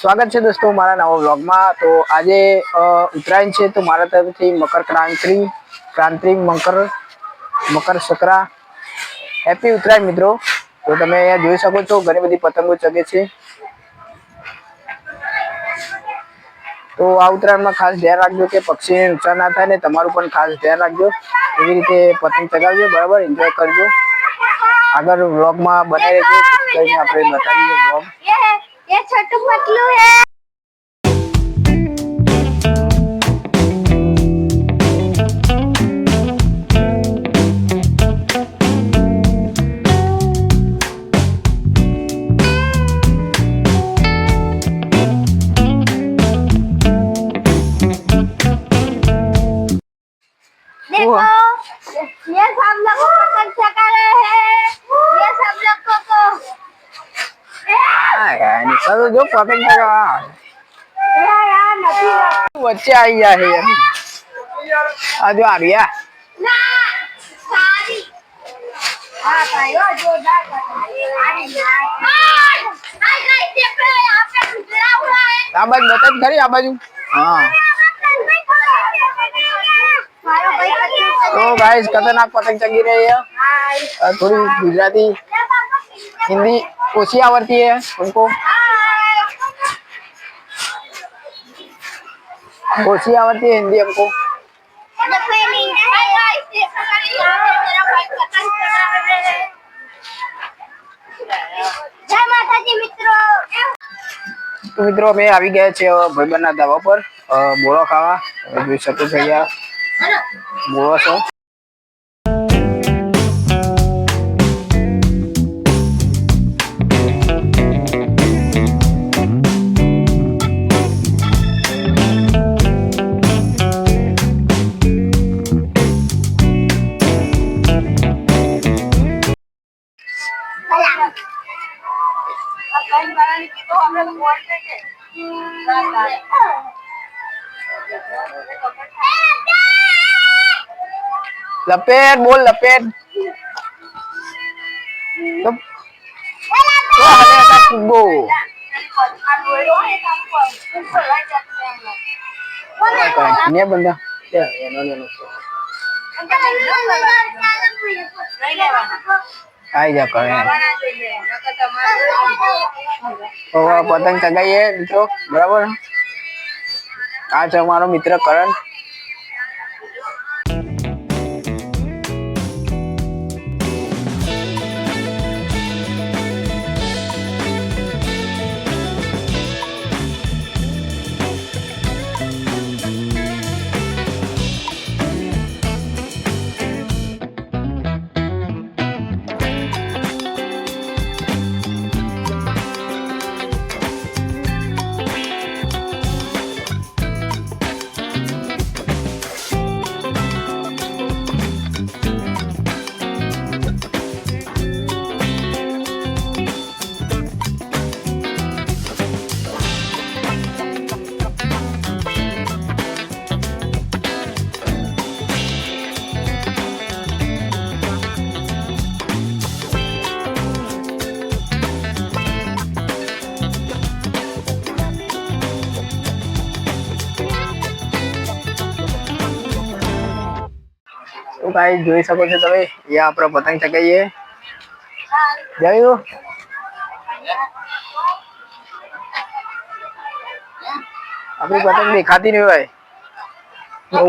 સ્વાગત છે દોસ્તો મારા નવા વ્લોગમાં. તો આજે ઉત્તરાયણ છે, તો મારા તરફથી મકર ક્રાંતિ ક્રાંતિ, મકર મકર શકરા હેપી ઉત્તરાયણ મિત્રો. તો તમે અહીંયા જોઈ શકો છો, ઘણી બધી પતંગો ચગે છે. તો આ ઉત્તરાયણમાં ખાસ ધ્યાન રાખજો કે પક્ષીને નુકસાન ના થાય ને તમારું પણ ખાસ ધ્યાન રાખજો. એવી રીતે પતંગ ચગાવજો, બરાબર? એન્જોય કરજો. આગળ વ્લોગમાં બનાવી રહેજો આપણે બતાવીએ વ્લોગ. छोटू पतलू है જો પતંગ ચગાવવા વચ્ચે આવી ગયા છે આ જો આવ્યા આ બાજુ બતાવી ખરી, આ બાજુ. હા. તો ગાઈસ ખતરનાક પતંગ ચગી રહી है थोड़ी ગુજરાતી, હિન્દી ઓછી આવડતી है उनको ओसी આવતી હિન્દી અમકો મિત્રો. અમે આવી ગયા છે ભાઈબંધના ધાબા પર. બોળો ખાવા. જોઈ શકો છો અહીંયા. બોળો છો. લપેટ બોલ લપેટ. હવે ને બંદા આઈ જા કરે. પતંગ ચગાવીએ મિત્રો બરાબર? આ છે અમારો મિત્ર કરણ. તો કાંઈ જોઈ શકો છો તમે એ આપણો પતંગ ચગાઈએ જોયું આપણી પતંગ દેખાતી નહીં ભાઈ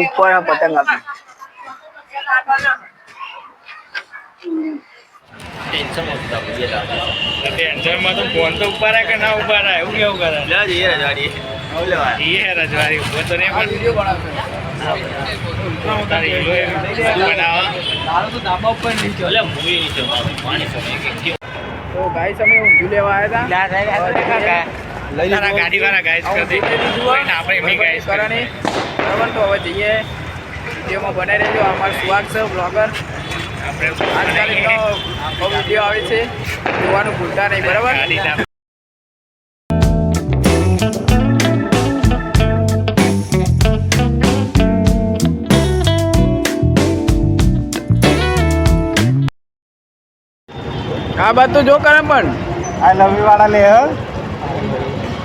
ઉપર આ પતંગ આપી ટેન્શનમાં તો ફોન તો ઉપર કે ના ઉપર એવું કેવું કરે? એ રજવાડી. ઉપર તો નહીં પણ તારી હીરો એ બનાવવા એટલે મૂવી નીચે પાણી સમય તો ગાઈસ અમે ઊંધું લેવા આવ્યા હતા તારા ગાડી વાળા ગાઈસ કરી આપણે એમની ગાઈસ કરવાની બરાબર તો હવે જઈએ. વિડીયોમાં બનાવી રહેજો અમારો સુવાગ છે બ્લોગર આજકાલ બહુ વીડિયો આવે છે. જોવાનું ભૂલતા નહીં બરાબર? આ બાત તો જો કરે પણ. આ લવી વાળા લે હ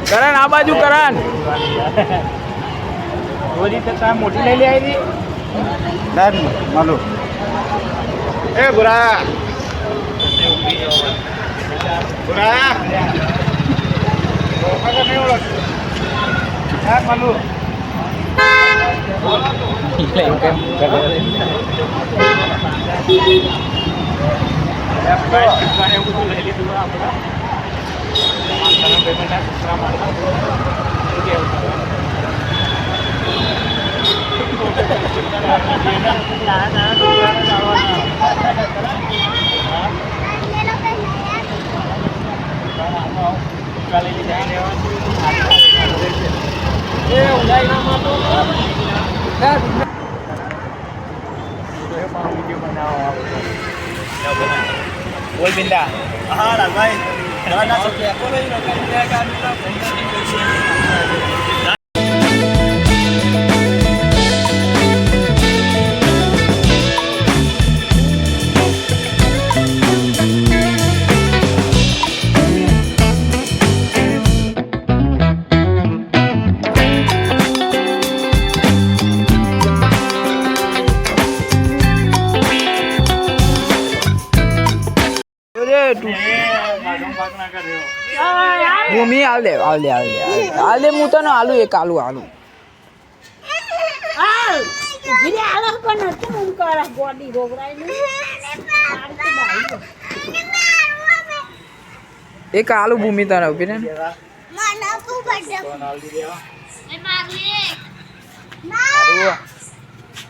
કરણ આ બાજુ કરણ. ઓલી તો તમે મોટી લઈ લે આવી? ડન માલું એ ગુરા ગુરા નહીં ઓળખ હા મલુ kali ini saya lewat ya udah ini mah tuh. kan udah mau video mana ya benar હાલ દે હું તને આલુ એક આલુ આલુ હાલ ધીરે હાલો પણ શું ઊંઘ કરે બોડી રોગરાઈ એક આલુ ભૂમિ તને ઉભી ને માના તું બડે એ માગલી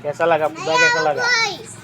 कैसा लगा पूरा कैसा लगा ના